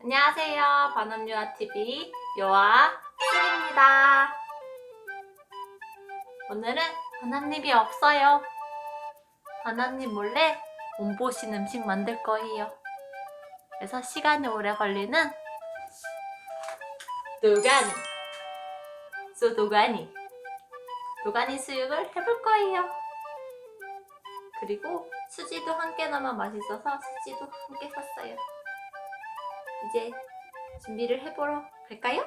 안녕하세요. 반음유아TV 요아 수입니다. 오늘은 바나님이 없어요. 바나님 몰래 몸보신 음식 만들 거예요. 그래서 시간이 오래 걸리는 도가니 소 도가니 도가니 수육을 해볼 거예요. 그리고 수지도 한개 넣으면 맛있어서 수지도 한 개 샀어요. 이제 준비를 해보러 갈까요?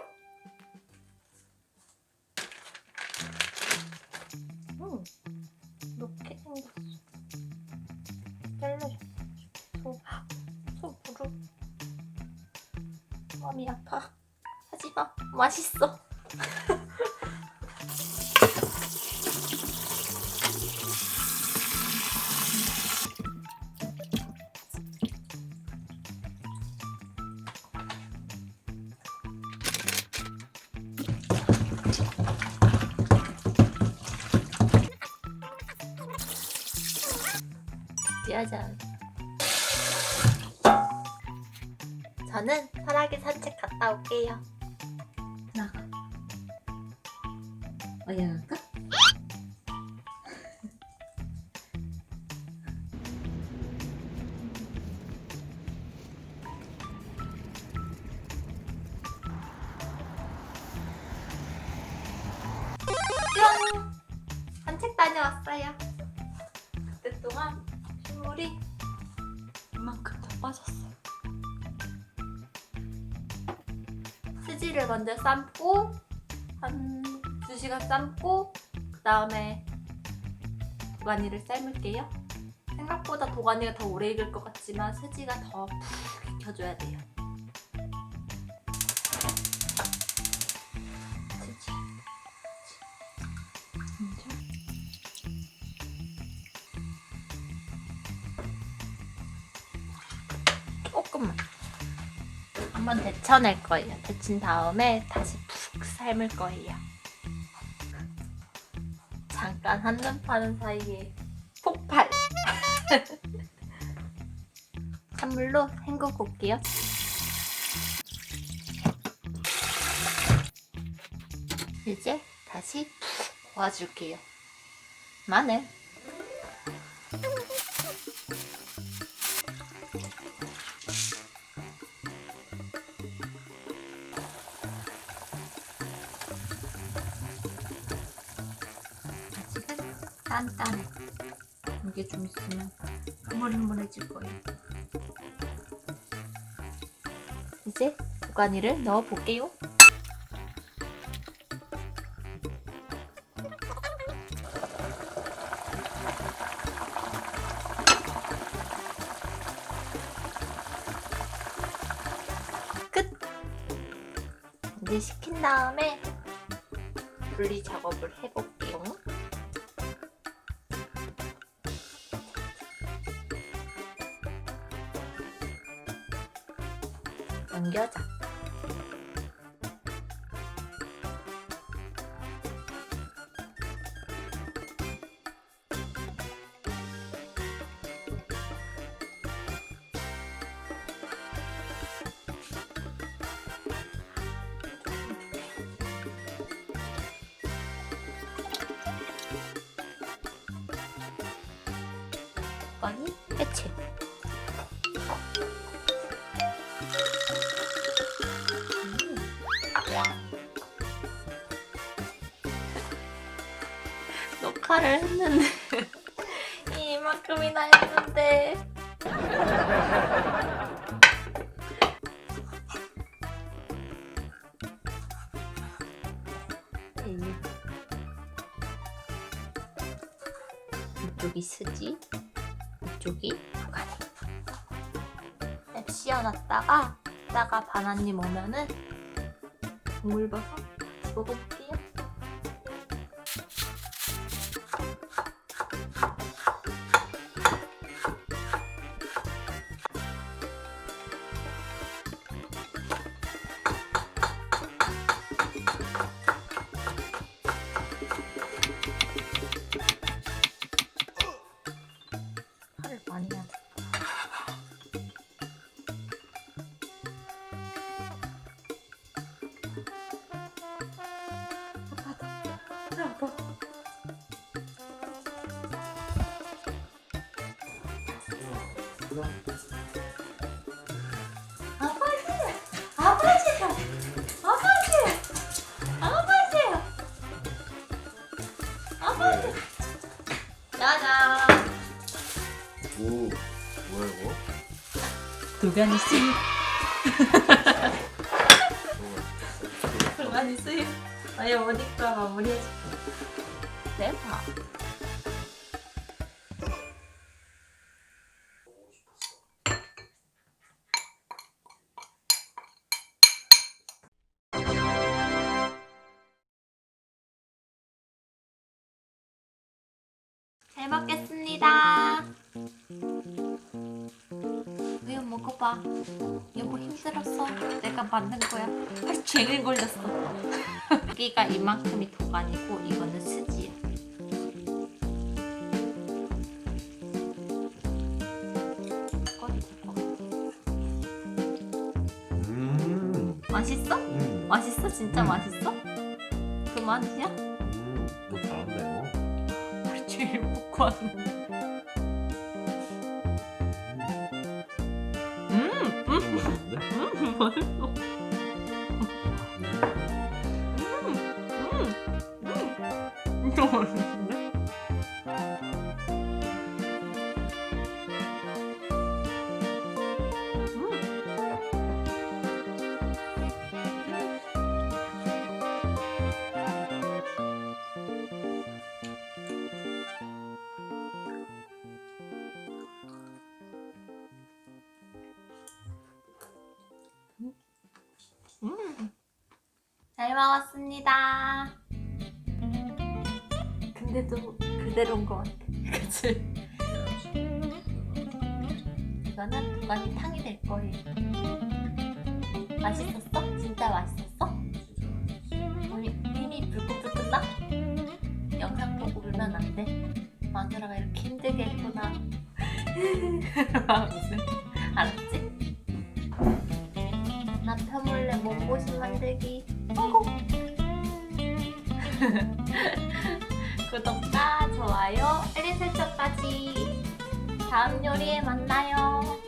음, 이렇게 생겼어. 잘라줘. 소, 소 무릎. 마음이 아파. 하지마. 맛있어. 짜잔. 저는 설악에 산책 갔다 올게요. 나가. 나가? 뿅! 산책 다녀왔어요. 핏물이 이만큼 더 빠졌어요. 수지를 먼저 삶고 한 2시간 삶고 그 다음에 도가니를 삶을게요. 생각보다 도가니가 더 오래 익을 것 같지만 수지가 더 푹 익혀줘야 돼요. 한번 데쳐낼 거예요. 데친 다음에 다시 푹 삶을 거예요. 잠깐 한눈 파는 사이에 폭발! 찬물로 헹구고 올게요. 이제 다시 푹 고아줄게요. 마늘. 단단해. 이게 좀 있으면 흐물흐물해질 거예요. 이제 도가니를 넣어 볼게요. 끝! 이제 식힌 다음에 분리 작업을 해볼게요. 넘겨자. 아니 해체. 녹화를 했는데 이만큼이나 했는데. 이쪽이 스지? 이쪽이 가니 앱 씌워놨다가 이따가 바나님 오면은 국물 버섯? 먹어볼게 하라고. 아버지, 아버지, 아버지, 아버지, 아버지. 네. 짜잔. 오, 뭐야 이거? 도가니 수입. 도가니 수입. 아니 어디가 마무리해. 대박. 잘 먹겠습니다. 이거 먹어봐. 여보 힘들었어. 내가 만든 거야. 하루 종일 걸렸어. 여기가 이만큼이 도가니고 이거는 스지야. 맛있어? 음, 맛있어? 진짜 음. 맛있어? 그 맛이야? 음, 너 잘한다 이거. 하루 종일 먹고 왔는데. 음, 음, 이거 맛있는데? 음, 맛있어. 음. 잘 먹었습니다. 근데도 그대로인 것 같아. 그치? 이거는 도가니 탕이 될 거예요. 맛있었어? 진짜 맛있었어? 우리 힘이 불끈불끈 나? 영상 보고 울면 안 돼. 마누라가 이렇게 힘들게 했구나. 알았지? 만들기 성공! 구독과 좋아요, 알림 설정까지 다음 요리에 만나요.